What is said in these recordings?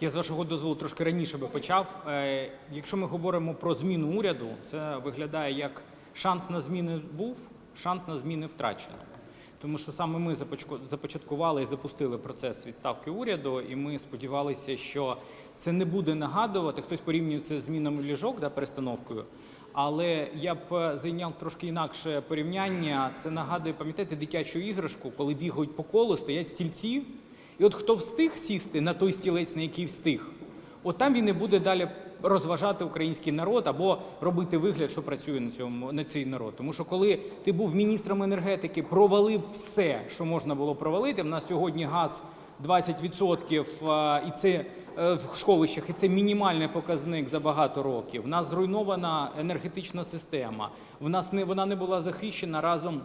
Я з вашого дозволу трошки раніше би почав. Е, Якщо ми говоримо про зміну уряду, це виглядає як шанс на зміни був, шанс на зміни втрачено. Тому що саме ми започаткували і запустили процес відставки уряду, і ми сподівалися, що це не буде нагадувати. Хтось порівнює це з змінами ліжок, да, перестановкою. Але я б е, зайняв трошки інакше порівняння. Це нагадує, пам'ятаєте, дитячу іграшку, коли бігають по колу, стоять стільці. І от хто встиг сісти на той стілець, на який встиг, от там він і буде далі розважати український народ або робити вигляд, що працює на цьому на цей народ. Тому що коли ти був міністром енергетики, провалив все, що можна було провалити. В нас сьогодні газ 20% і це е, в сховищах, і це мінімальний показник за багато років. В нас зруйнована енергетична система. В нас не вона не була захищена разом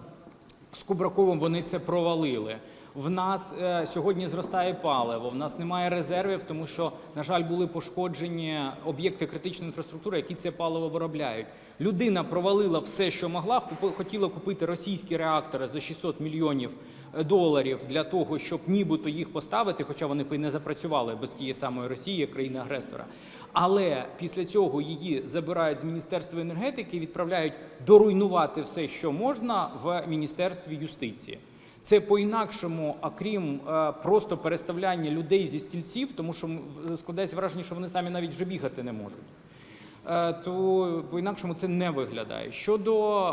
з Кубраковим вони це провалили. В нас е, сьогодні зростає паливо, в нас немає резервів, тому що, на жаль, були пошкоджені об'єкти критичної інфраструктури, які це паливо виробляють. Людина провалила все, що могла, хотіла купити російські реактори за 600 мільйонів е, доларів для того, щоб нібито їх поставити, хоча вони б і не запрацювали без тієї самої Росії, країни-агресора. Але після цього її забирають з Міністерства енергетики, і відправляють доруйнувати все, що можна, в Міністерстві юстиції. Це по-інакшому, а крім е, просто переставляння людей зі стільців, тому що м, складається враження, що вони самі навіть вже бігати не можуть. Е, то по-інакшому це не виглядає. Щодо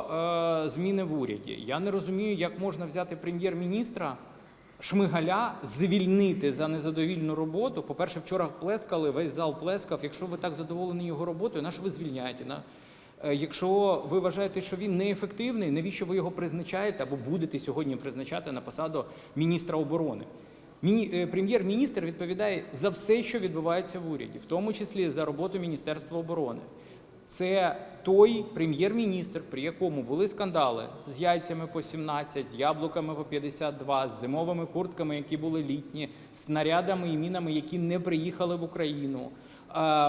е, зміни в уряді, я не розумію, як можна взяти прем'єр-міністра Шмигаля, звільнити за незадовільну роботу. По-перше, вчора плескали, весь зал плескав. Якщо ви так задоволені його роботою, на що ви звільняєте? На... Е, Якщо ви вважаєте, що він неефективний, навіщо ви його призначаєте або будете сьогодні призначати на посаду міністра оборони? Е, Прем'єр-міністр відповідає за все, що відбувається в уряді, в тому числі за роботу Міністерства оборони. Це той прем'єр-міністр, при якому були скандали з яйцями по 17, з яблуками по 52, з зимовими куртками, які були літні, снарядами і мінами, які не приїхали в Україну.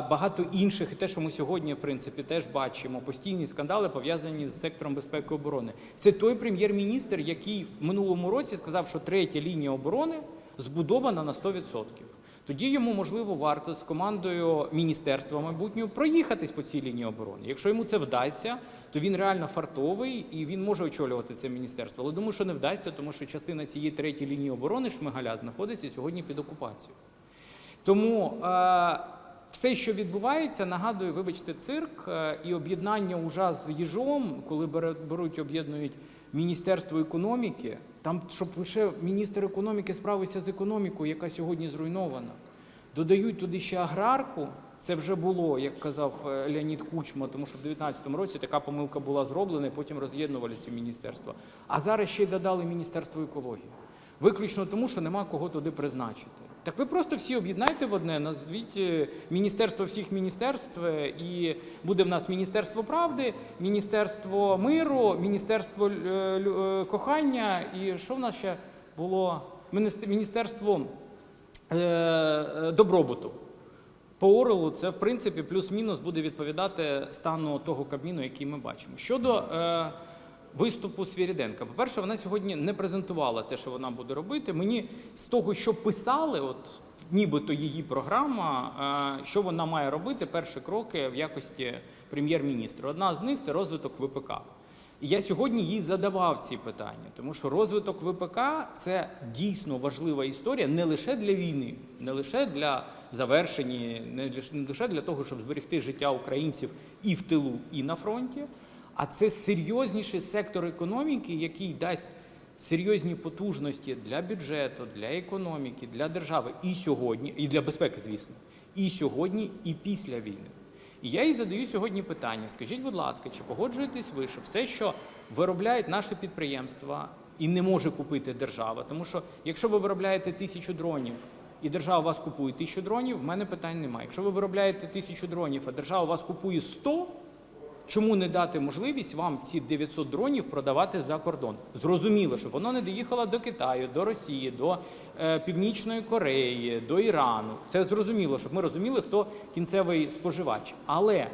Багато інших, і те, що ми сьогодні, в принципі, теж бачимо, постійні скандали пов'язані з сектором безпеки і оборони. Це той прем'єр-міністр, який в минулому році сказав, що третя лінія оборони збудована на 100%. Тоді йому можливо варто з командою міністерства майбутнього проїхатись по цій лінії оборони. Якщо йому це вдасться, то він реально фартовий і він може очолювати це міністерство. Але думаю, що не вдасться, тому що частина цієї третьої лінії оборони Шмигаля знаходиться сьогодні під окупацією. Тому е, все, що відбувається, нагадує, вибачте, цирк е, і об'єднання уже з їжом, коли беруть, об'єднують Міністерство економіки, там, щоб лише міністр економіки справився з економікою, яка сьогодні зруйнована. Додають туди ще аграрку. Це вже було, як казав е, Леонід Кучма, тому що в 2019 році така помилка була зроблена, і потім роз'єднували ці міністерства. А зараз ще й додали Міністерство екології. Виключно тому, що нема кого туди призначити. Так ви просто всі об'єднайте в одне, назвіть е, Міністерство всіх міністерств, е, і буде в нас Міністерство правди, Міністерство миру, Міністерство е, кохання. І що в нас ще було? Міністерство- добробуту. По Орелу це в принципі плюс-мінус буде відповідати стану того кабміну, який ми бачимо. Щодо виступу Свіріденка, по-перше, вона сьогодні не презентувала те, що вона буде робити. Мені з того, що писали, от нібито її програма, е, що вона має робити, перші кроки в якості прем'єр-міністра. Одна з них це розвиток ВПК. І я сьогодні їй задавав ці питання, тому що розвиток ВПК це дійсно важлива історія не лише для війни, не лише для завершення, не лише для того, щоб зберегти життя українців і в тилу, і на фронті, а це серйозніший сектор економіки, який дасть серйозні потужності для бюджету, для економіки, для держави і сьогодні, і для безпеки, звісно, і сьогодні, і після війни. І я їй задаю сьогодні питання: скажіть, будь ласка, чи погоджуєтесь ви, що все, що виробляють наші підприємства, і не може купити держава? Тому що якщо ви виробляєте тисячу дронів, і держава у вас купує тисячу дронів, в мене питань немає. Якщо ви виробляєте тисячу дронів, а держава у вас купує 100, Чому не дати можливість вам ці 900 дронів продавати за кордон? Зрозуміло, що воно не доїхало до Китаю, до Росії, до е, Північної Кореї, до Ірану. Це зрозуміло, щоб ми розуміли, хто кінцевий споживач. Але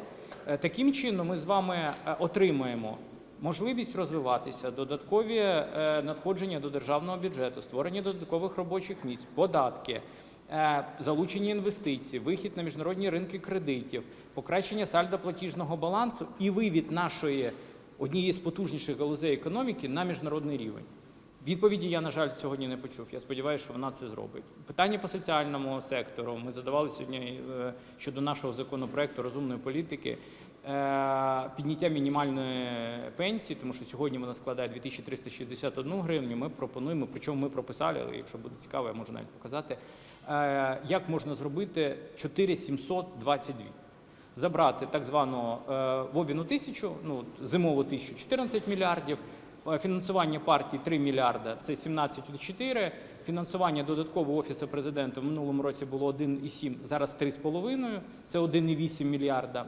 е, таким чином ми з вами е, отримаємо можливість розвиватися, додаткові е, надходження до державного бюджету, створення додаткових робочих місць, податки. е, залучення інвестицій, вихід на міжнародні ринки кредитів, покращення сальдо платіжного балансу і вивід нашої однієї з потужніших галузей економіки на міжнародний рівень. Відповіді я, на жаль, сьогодні не почув. Я сподіваюся, що вона це зробить. Питання по соціальному сектору. Ми задавали сьогодні е, щодо нашого законопроекту розумної політики. Е, Підняття мінімальної пенсії, тому що сьогодні вона складає 2361 гривню. Ми пропонуємо, причому ми прописали, якщо буде цікаво, я можу навіть показати, е, як можна зробити 4722 забрати так звану е, Вовіну тисячу, ну зимову тисячу 14 мільярдів. Фінансування партій 3 мільярда це 17,4. Фінансування додаткового офісу президента в минулому році було 1,7, зараз 3,5, це 1,8 мільярда.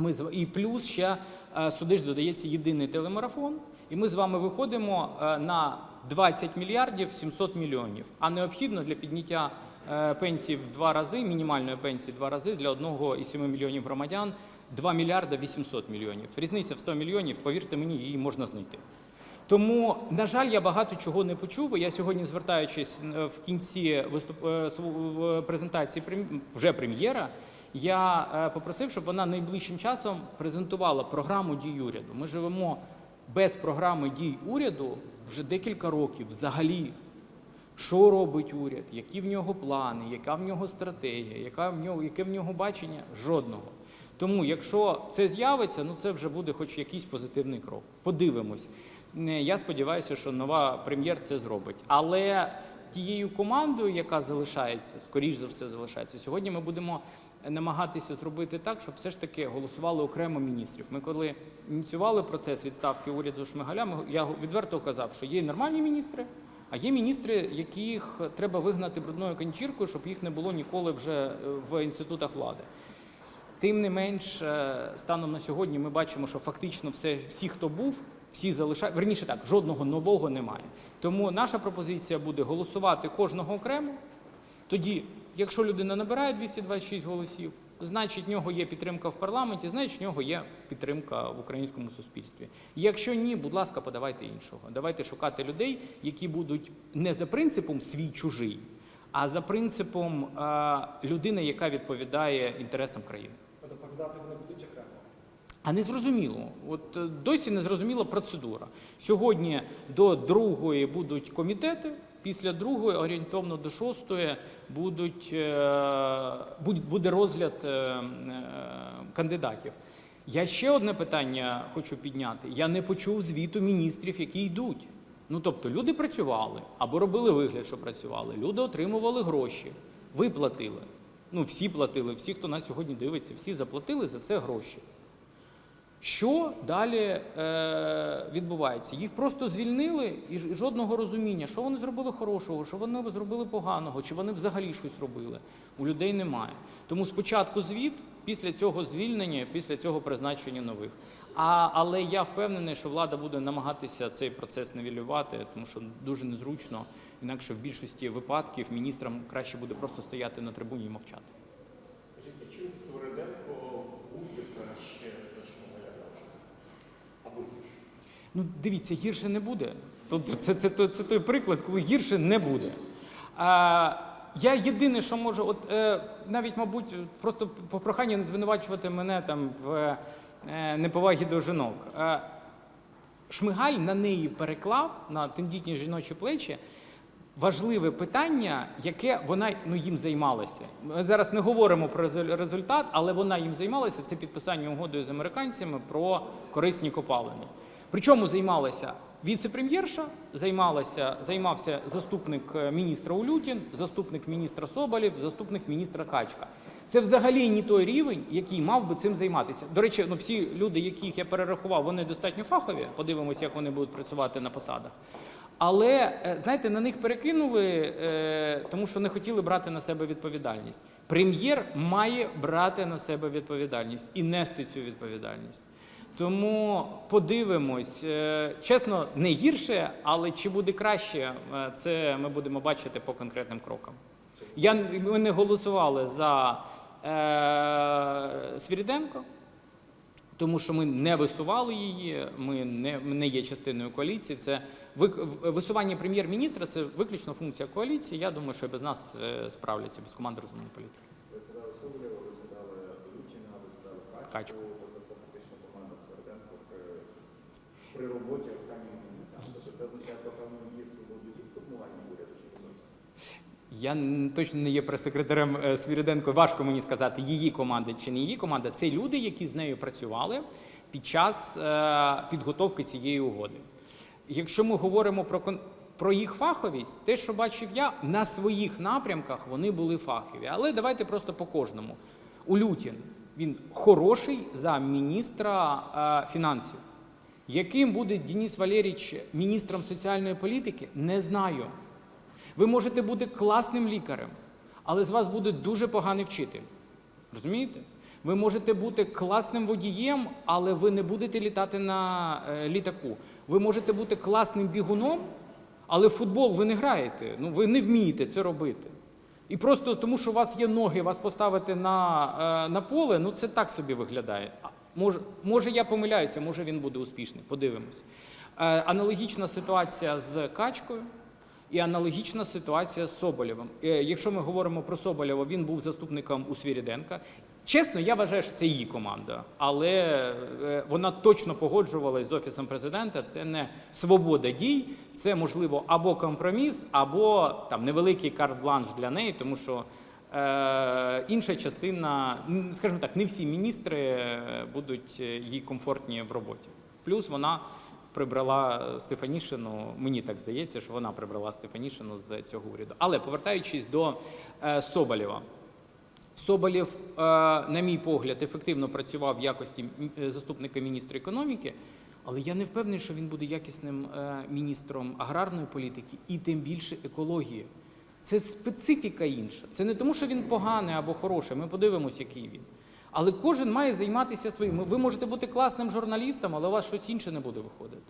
Ми з- і плюс ще е, сюди ж додається єдиний телемарафон, і ми з вами виходимо е, на 20 мільярдів 700 мільйонів. А необхідно для підняття е, пенсії в два рази, мінімальної пенсії в два рази для 1,7 мільйонів громадян 2 мільярда 800 мільйонів. Різниця в 100 мільйонів, повірте мені, її можна знайти. Тому, на жаль, я багато чого не почув. Я сьогодні, звертаючись в кінці виступ... презентації вже прем'єра, я е, попросив, щоб вона найближчим часом презентувала програму дій уряду. Ми живемо без програми дій уряду вже декілька років взагалі. Що робить уряд, які в нього плани, яка в нього стратегія, яка в нього, яке в нього бачення? Жодного. Тому, якщо це з'явиться, ну це вже буде хоч якийсь позитивний крок. Подивимось. Е, Я сподіваюся, що нова прем'єр це зробить. Але з тією командою, яка залишається, скоріш за все залишається, сьогодні ми будемо намагатися зробити так, щоб все ж таки голосували окремо міністрів. Ми коли ініціювали процес відставки уряду Шмигаля, я відверто казав, що є нормальні міністри. А є міністри, яких треба вигнати брудною канчіркою, щоб їх не було ніколи вже е, в інститутах влади. Тим не менш, е, станом на сьогодні ми бачимо, що фактично все, всі, хто був, всі залишають. Верніше так, жодного нового немає. Тому наша пропозиція буде голосувати кожного окремо. Тоді, якщо людина набирає 226 голосів, значить в нього є підтримка в парламенті, значить в нього є підтримка в українському суспільстві. Якщо ні, будь ласка, подавайте іншого. Давайте шукати людей, які будуть не за принципом свій чужий, а за принципом людини, яка відповідає інтересам країни. Доповідати вони будуть окремо. А не зрозуміло. От е, досі не зрозуміла процедура. Сьогодні до другої будуть комітети, після другої, орієнтовно до шостої, будуть, е, буде розгляд е, е, кандидатів. Я ще одне питання хочу підняти. Я не почув звіту міністрів, які йдуть. Ну тобто люди працювали або робили вигляд, що працювали. Люди отримували гроші, виплатили. Ну, всі платили, всі, хто нас сьогодні дивиться, всі заплатили за це гроші. Що далі е, відбувається? Їх просто звільнили і жодного розуміння, що вони зробили хорошого, що вони зробили поганого, чи вони взагалі щось робили. У людей немає. Тому спочатку звіт, після цього звільнення, після цього призначення нових. А, але я впевнений, що влада буде намагатися цей процес нівелювати, тому що дуже незручно, інакше в більшості випадків міністрам краще буде просто стояти на трибуні і мовчати. Скажіть, а чи Свириденко буде краще Шмигаля Або гірше? Ну, дивіться, гірше не буде. Це, це, це, це той приклад, коли гірше не буде. А, я єдине, що можу, от е, навіть, мабуть, просто по проханню не звинувачувати мене там в е, неповагі до жінок. Е, Шмигаль на неї переклав на тендітні жіночі плечі важливе питання, яке вона ну, їм займалася. Ми зараз не говоримо про результат, але вона їм займалася. Це підписання угоди з американцями про корисні копалини. Причому займалася віце-прем'єрша, займався заступник е, міністра Улютін, заступник міністра Соболєв, заступник міністра Качка. Це взагалі не той рівень, який мав би цим займатися. До речі, ну всі люди, яких я перерахував, вони достатньо фахові. Подивимося, як вони будуть працювати на посадах. Але е, знаєте, на них перекинули, е, тому що не хотіли брати на себе відповідальність. Прем'єр має брати на себе відповідальність і нести цю відповідальність. Тому подивимось, Е, чесно, не гірше, але чи буде краще, е, це ми будемо бачити по конкретним крокам. Я, ми не голосували за е, Свіріденко, Тому що ми не висували її, ми не, не є частиною коаліції. Це висування прем'єр-міністра це виключно функція коаліції. Я думаю, що і без нас це справляться без команди розумної політики. Ви згадали Соболєва, ви згадали Лютіна, ви згадали Качку. Качку. Тобто це фактично команда Сверденко при, при роботі останніми місяцями. Тобто це означає певну її свободу і в формуванні уряду чи зовсім? Я точно не є прес-секретарем е, Свіриденко. Важко мені сказати, її команда чи не її команда. Це люди, які з нею працювали під час е, підготовки цієї угоди. Якщо ми говоримо про про їх фаховість, те, що бачив я, на своїх напрямках вони були фахові. Але давайте просто по кожному. Улютін він хороший за міністра е, фінансів. Яким буде Денис Валерійович міністром соціальної політики, не знаю. Ви можете бути класним лікарем, але з вас буде дуже поганий вчитель. Розумієте? Ви можете бути класним водієм, але ви не будете літати на е, літаку. Ви можете бути класним бігуном, але в футбол ви не граєте. Ну, ви не вмієте це робити. І просто тому, що у вас є ноги, вас поставити на, е, на поле, ну це так собі виглядає. Може, може, я помиляюся, може він буде успішний. Подивимось. Е, аналогічна ситуація з качкою. І аналогічна ситуація з Соболєвим. Е, Якщо ми говоримо про Соболєва, він був заступником у Свіріденка. Чесно, я вважаю, що це її команда, але е, вона точно погоджувалась з офісом президента. Це не свобода дій, це можливо або компроміс, або там невеликий карт-бланш для неї, тому що інша частина, скажімо так, не всі міністри е, будуть е, їй комфортні в роботі. Плюс вона прибрала Стефанішину. Мені так здається, що вона прибрала Стефанішину з цього уряду. Але повертаючись до е, Соболєва. Соболєв, е, на мій погляд, ефективно працював в якості е, заступника міністра економіки, але я не впевнений, що він буде якісним е, міністром аграрної політики і тим більше екології. Це специфіка інша. Це не тому, що він поганий або хороший. Ми подивимося, який він. Але кожен має займатися своїм. Ви можете бути класним журналістом, але у вас щось інше не буде виходити.